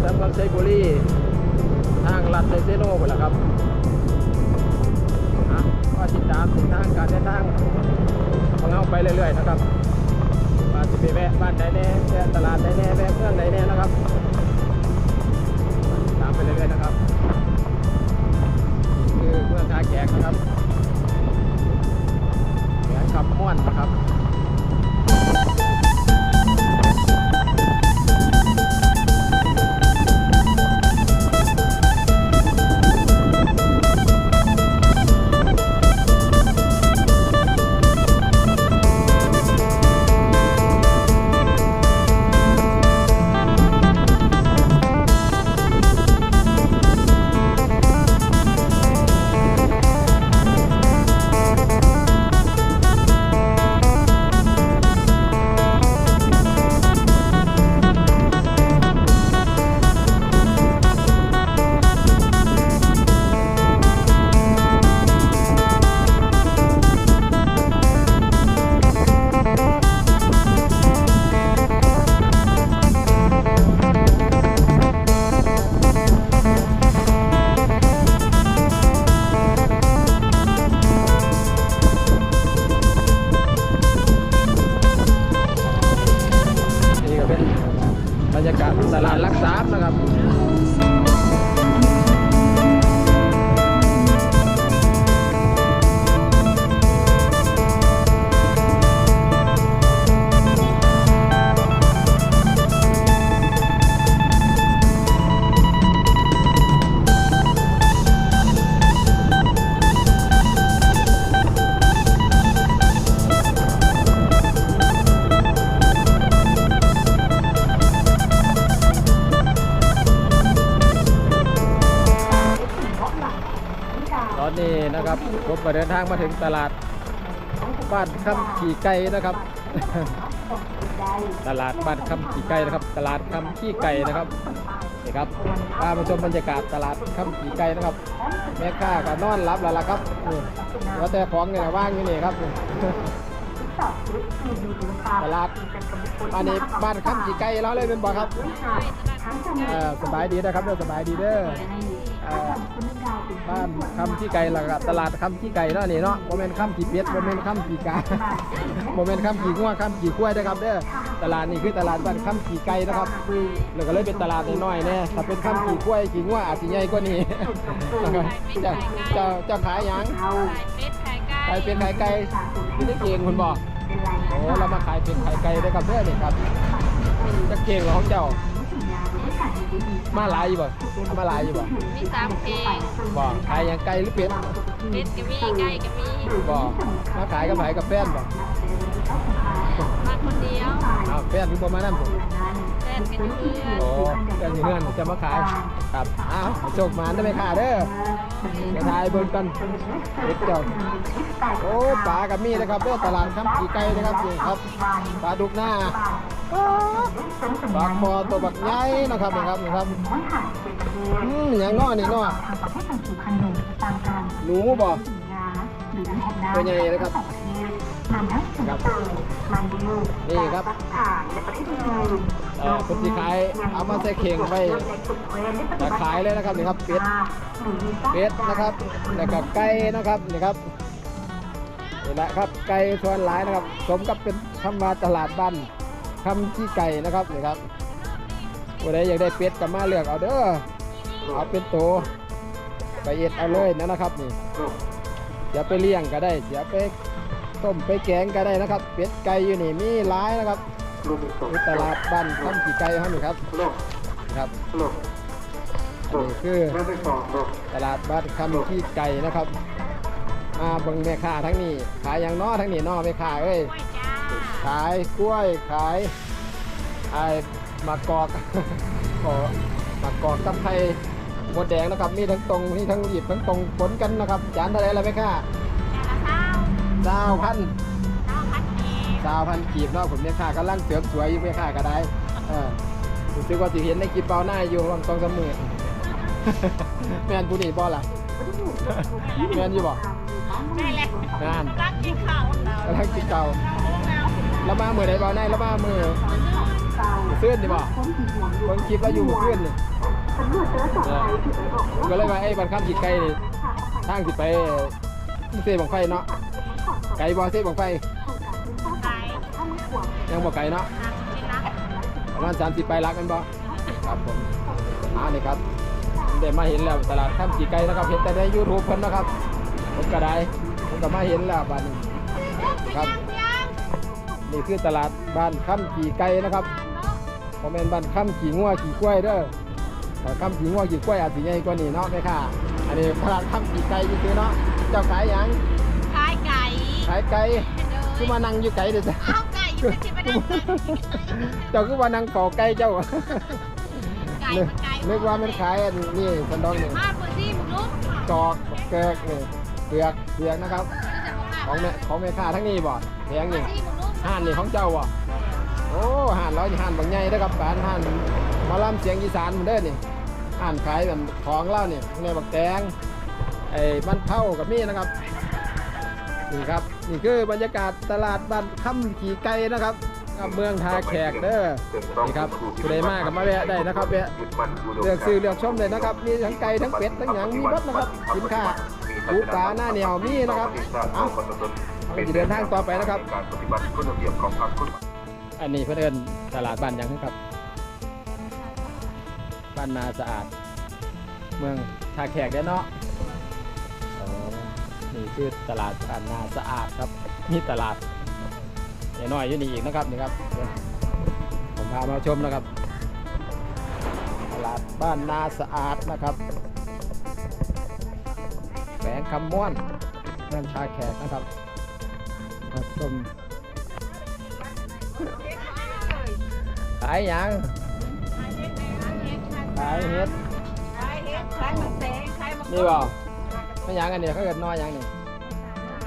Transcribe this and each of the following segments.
ฟไปทางเมืองชัยบุรีทางลัดเซโน่ไปละครับอะก็ติดตามถึงทางการเดินทางของเราไปเรื่อยๆนะครับว่าจะไปแวะบ้านใดแน่แวะตลาดใดแน่แวะเมืองใดแน่นะครับ ตามไปเรื่อยๆนะครับคือเมืองท่าแขกนะครับแขกคำม่วนนะครับ ตลาดลักทรัพย์นะครับ ก็เดินทางมาถึงตลาดบ้านคำขี่ไก่นะครับ ตลาดบ้านคำขี่ไก่นะครับ ตลาดคำขี่ไก่นะครับนี่ครับพามาชมบรรยากาศตลาดคำขี่ไก่นะครับ แม่ค้าก็นอนรับแล้วล่ะครับนี่แล้วแต่ของเนี่ยว่างอยู่นี่ครับตลาดอันนี้บ้านคำขี่ไก่แล้วเลยเป็นบ่ครับเออสบายดีนะครับเด้อสบายดีเด้อเอ่อ บ้านคำขี่ไก่แล้วก็ตลาดคำขี่ไก่เนาะนี่เนาะโมเมนต์คำขี่เป็ดโมเมนต์คำขี่กาโมเมนต์คำขี่งัวคำขี่กล้วยนะครับเด้อตลาดนี้คือตลาดบ้านคำขี่ไก่นะครับแล้วก็เลยเป็นตลาดน้อยๆแน่ถ้าเป็นคำขี่กล้วยขี่งัวอาจจะใหญ่กว่านี้นะครับเจ้าเจ้าเจ้าขายหยังขายเป็ดขายไก่ขายเป็นขายไก่ที่ได้เก่งคุณบอกโอ้เรามาขายเป็นขายไก่ด้วยครับเด้อนี่ครับจะเก่งเหรอของเจ้า มาหลายอยู่บ่เอามาหลายอยู่บ่มีสามเพลงบ่ขายหยังไก่หรือเป็ดเป็ดก็มีไก่ก็มีบ่มาขายกับไผกับแฟนบ่มาคนเดียวอ้าวแฟนคือบ่มานํผมแฟนเป็นเพื่อนโอ้แฟนอยู่เฮือนจะมาขายครับอ้าวโชคมาได้ไหมค่ะเด้อไปถ่ายเบิ่งกันเด็ดเจ้าโอ้ปลากับมีนะครับเด้อตลาดคำขี่ไก่นะครับนี่ครับปลาดุกหน้า ปลาคอตัวบักใหญ่นะครับนี่ครับนี่ครับอืมอย่างง้อนี่เนาะหนูบ่ตัวใหญ่นะครับครับนี่ครับเอ่อคนที่ขายเอามาใส่เข่งไว้จะขายเลยนะครับนี่ครับเป็ดเป็ดนะครับแล้วก็ไก่นะครับนี่ครับนี่แหละครับไก่ชวนหลายนะครับ สมกับเป็นคำว่าตลาดบ้าน คำขี้ไก่นะครับนี่ครับวันใดอยากได้เป็ดก็มาเลือกเอาเด้อเอาเป็นโตไปเอ็ดเอาเลยนะนะครับนี่อย่าไปเลี้ยงก็ได้อย่าไปต้มไปแกงก็ได้นะครับ เป็ดไก่อยู่นี่มีหลายนะครับตลาดบ้านคำขี้ไก่ครับนี่ครับครับนนี้คือตลาดบ้านคำขี้ไก่นะครับมาบิ่งแม่ค้าทั้งนี้ขายอย่างน้อทั้งนี้น้อแม่ค้าเอ้ย ขายกล้วยขายไอ้มะกอกขอมะกอกกับไข่หมดแดงนะครับ มีทั้งตรงมีทั้งหยิบทั้งตรงผลกันนะครับ จานเท่าไหรล่ะแม่ค้าจานละเท่าเจ้าพันเท่าพันเองเจ้าพันกีบเนาะผมแม่ค้ากำลังเสริมสวยอยู่แม่ค้าก็ได้เออรู้สึกว่าสิเห็นในกีบเปาหน้าอยู่วังตองสามมือแม่นผู้นี่บ่ล่ะแม่นอยู่บ่ใช่แหละนั่นรักกินข้าวเรากำลังกินเก่าแล้ว แล้วมามื้อใดบ่ได้แล้วมามื้อซื่นนี่บ่เบิ่งคลิปแล้วอยู่มื้อนนี่เออก็เลยว่าไอ้บันคำสิไกลนี่ทางสิไปเซ่บังไฟเนาะไกลบ่เซ่บังไฟยังบ่ไกลเนาะกินนะประมาณ30ไปลักกันบ่ครับผมอ่านี่ครับผมได้มาเห็นแล้วตลาดข้ามจีไก่นะครับเห็นแต่ใน YouTube เพิ่นนะครับผมก็ได้ผมก็มาเห็นแล้วบ้านนี้ นี่คือตลาดบ้านข้ามจีไก่นะครับบ่แม่นบ้านข้ามจีงัวจีกล้วยเด้อถ้าข้ามจีงัวจีกล้วยอาจสิใหญ่กว่านี้เนาะแม่ค่ะ อันนี้ตลาดข้ามจีไก่ซื่อๆเนาะ เจ้าขายหยัง ขายไก่ ขายไก่เดิคือมานั่งอยู่ไก่เด้อจ้ะเอาไก่อยู่ที่ไม่ได้ไก่เจ้าคือว่านั่งเฝ้าไก่เจ้าไก่นึกมันไก่นึกว่ามันขายอันนี่สันดองนี่มาเปิดที่มึงลูกจอกเกิกนี่เปลือกเปลือกนะครับ ของแม่ของแม่ค้าทั้งนี้บ่แพงนี่ที่มึงลูก ห่านนี่ของเจ้าบ่โอ้ห่านเราห่านบางใหญ่เด้ครับการห่านมอลำเสียงอีสานมันเด้อนี่ห่านขายแบบของเล่านี่ในบักแตงไอ้บ้านเผากับนี่นะครับนี่ครับนี่คือบรรยากาศตลาดบ้านค่ำขี่ไก่นะครับกับเมืองทาแขกเด้อนี่ครับผู้ใดมากับมาแวะได้นะครับแวะเลือกซื้อเลือกชมเลยนะครับมีทั้งไก่ทั้งเป็ดทั้งหยังมีรถนะครับสินค้าปูปลาหน้าเหนียวมีนะครับ เอาเราจะเดินทางต่อไปนะครับ การปฏิบัติกฎระเบียบของพรรคกฎหมายอันนี้เพื่อนเอินตลาดบ้านหยังครับ บ้านนาสะอาด เมืองท่าแขกเด้อเนาะอ๋อนี่คือตลาดบ้านนาสะอาดครับ มีตลาดน้อยๆอยู่นี่อีกนะครับนี่ครับเดี๋ยวผมพามาชมนะครับ ตลาดบ้านนาสะอาดนะครับแฝงคำม่วนเมืองชาแขกนะครับ มาชมขายหยังขายเฮ็ดขายเห็ดขายหมึกแดงขายหมึกนี่บ่ไม่หยังอันนี้เขาเกิดน้อยหยังนี่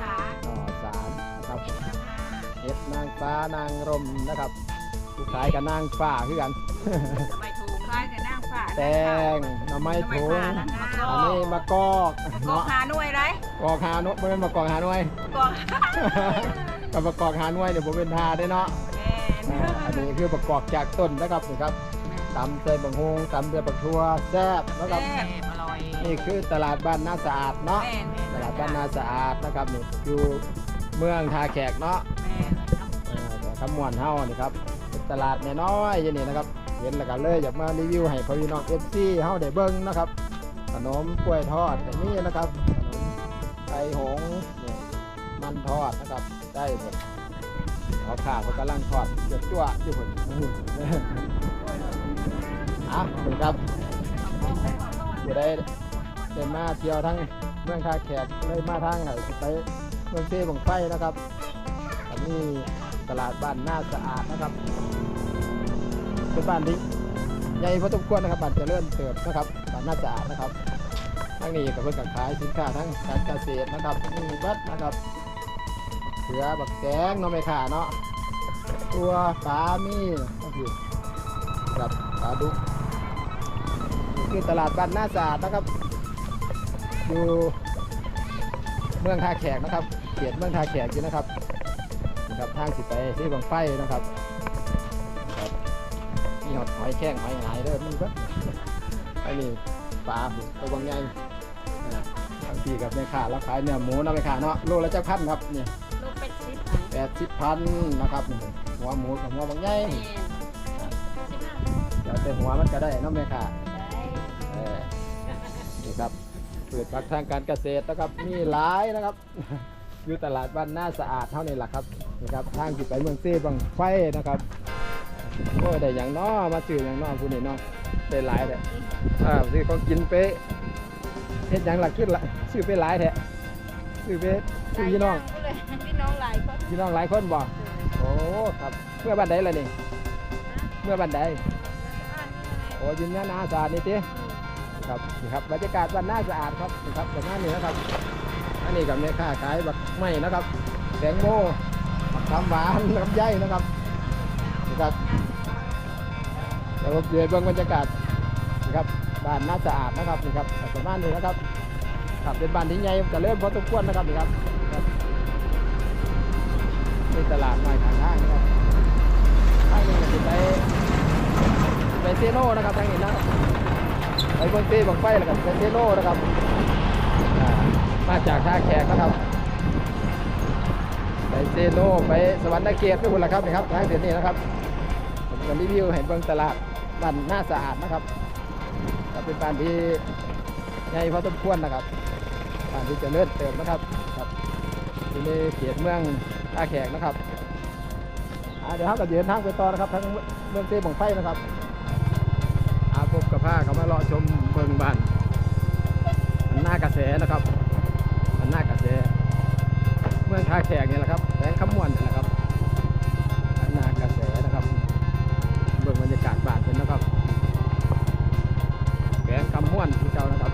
ขาหน่อสามนะครับเฮ็ดนางฟ้านางรมนะครับผู้ขายกับนางฟ้าคือกันไม่ถูกขายแต่นั่งฝาแตงหน่อไม้ถุงมะกอันอนี้กมะกอกก็เนาะหาหน่วยไรกอกหาหนวยเป็นมากอกหาหน่วย กอก กับประกอบหาหน่วยเดี๋ยวผมเป็นทาได้เนาะแม่อ่าอันนี้คือประกอบจากต้นนะครับนี่ครับตำใส่บังฮงตำเดือปักทัวแซ่บนะครับแซ่บอร่อยนี่คือตลาดบ้านนาสะอาดเนาะ แม่นตลาดบ้านนาสะอาดนะครับนี่อยู่เมืองทาแขกเนาะแม่นอ่าแต่คำมวนเฮานี่ครับเป็นตลาดน้อยๆอย่างนี้นะครับ เห็นแล้วก็เลยอยากมารีวิวให้พี่น้องเอฟซีเฮาได้เบิ่งนะครับ ขนมกล้วยทอดแบบนี้นะครับขนมไก่หงส์นี่มันทอดนะครับ ได้หมดเอาข่าเขากำลังทอดเดือดจั่วอยู่คนอะคุณครับจะได้เดินมาเที่ยวทั้งเมืองคาแขกเลยมาทางไหนไปเมืองเซ่บังไฟนะครับอันนี้ตลาดบ้านน่าสะอาดนะครับเป็นบ้านที่ใหญ่พอสมควรนะครับบ้านจเจริญเติบนะครับบ้านน่าสะอาดนะครับทั้งนี้ก็เพื่อการขายสินค้าทั้งการเกษตรนะครับมีบัตนะครับ เสือบักแกงเนาะไม่ขาเนาะตัวปลามีก็คือกับปลาดุกคือตลาดบ้านหน้าสาดนะครับ อยู่เมืองท่าแขกนะครับเขตเมืองท่าแขกอยู่นะครับนะครับทางสิไปที่บางไฟนะครับมีหอดหอยแข้งหอยหายเด้อมันก็อันนี้ปลาตัวบางใหญ่อ่าบางทีกับแม่ค้าเราขายเนื้อหมูนะแม่ค้าเนาะโลละเจ้าพันครับเนี่ลูกเป็ดซิป แปดสิบพันนะครับนี่หัวหมูกับหัวบางใหญ่เดี๋ยวแต่หัวมันก็ได้เนาะแม่ค้าเออนี่ครับเปิดพักทางการเกษตรนะครับมีหลายนะครับ อยู่ตลาดบ้านหน้าสะอาดเท่านี้แหละครับนี่ครับทางจิไปเมืองเซ่บางไฟนะครับโอ้ได้อย่างน้อมาซื้ออย่างน้อผู้นี้เนาะได้หลายเลยอ่าซื้อของกินไปเฮ็ดหยังหลักขึ้นละซื้อไปหลายแท้ซื้อไปซื้อพี่น้อง พี่น้องหลายคนบ่โอ้ครับ เมื่อบันไดล่ะนี่ เมื่อบันไดโอ้ยืนยันหน้าสะอาดนี่ติครับนี่ครับบรรยากาศบ้านหน้าสะอาดครับนี่ครับประมาณนี้นะครับอันนี้กับแม่ค้าขายบักไม้นะครับแตงโมบักคำหวานลำไยนะครับนี่ครับเดี๋ยวผมเดี๋ยวเบิ่งบรรยากาศนี่ครับบ้านน่าสะอาดนะครับนี่ครับประมาณนี้นะครับครับเป็นบ้านที่ใหญ่เจะเริ่มพอสมควรนะครับนี่ครับ ครับนี่ตลาดน้อยข้างทางนะครับทางนี้จะไปไปเซโน่นะครับทางนี้นะครับไปเมืองเต้บังไฟแล้วก็ไปเซโน่นะครับมาจากท่าแขกนะครับ ไปเซโน่ไปสวรรค์เกตด้วยคนละครับนี่ครับทางเส้นนี้นะครับผมจะรีวิวให้เบิ่งตลาดบ้านหน้าสะอาดนะครับก็เป็นบ้านที่ใหญ่พอสมควรนะครับบ้านที่จะเลิศเติมนะครับครับอยู่ในเขตเมือง ท่าแขกนะครับเดี๋ยวเราก็เดินทางไปต่อนะครับทั้งเมืองเต้บองไฟนะครับอาพบกับผ้าเขามาเลาะชมเบิงบ้านมันหน้ากระแสนะครับมันหน้ากระแส เมืองท่าแขกนี่แหละครับแสงขมวนนี่แหละครับมันหน้ากระแสนะครับเบิ่งบรรยากาศบ้านเป็นนะครับแกงคำม่วนที่เจ้านะครับ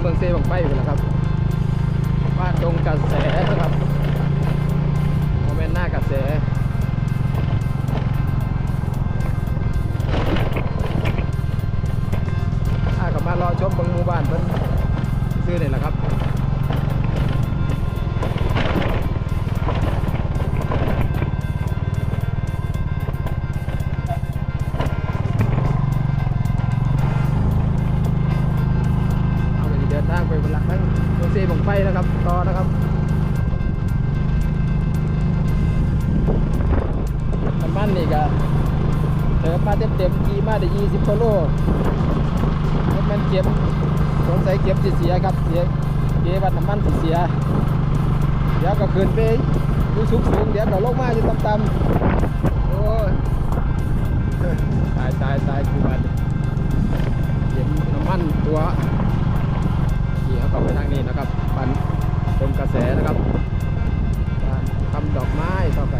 เมืองเซ่บังไฟไปแล้วครับบ้านตรงกระแส ต่อนะครับน้ำมันนี่ก็เติมมาเต็มๆกี่มาได้ยี่สิบกิโลรถมันเก็บสงสัยเก็บเสียครับเสียเก็บว่าน้ำมันเสียเดี๋ยวก็ขึ้นไปอยู่สูงสูงเดี๋ยวก็ลงมาอยู่ต่ำๆโอ้ยตายตายตายคือวันเห็นน้ำมันตัวขี่เข้าไปทางนี้นะครับปัน ชมกระแสนะครับการทำดอกไม้ต่อไป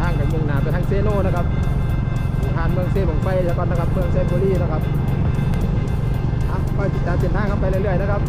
ทางไปมุ่งหนาไปทางเซโนนะครับผ่านเมืองเซบงไฟแล้วก็นนะครับเมืองเซบุรีนะครับอะก็ติดตามเส้นทางเข้าไปเรื่อยๆนะครับ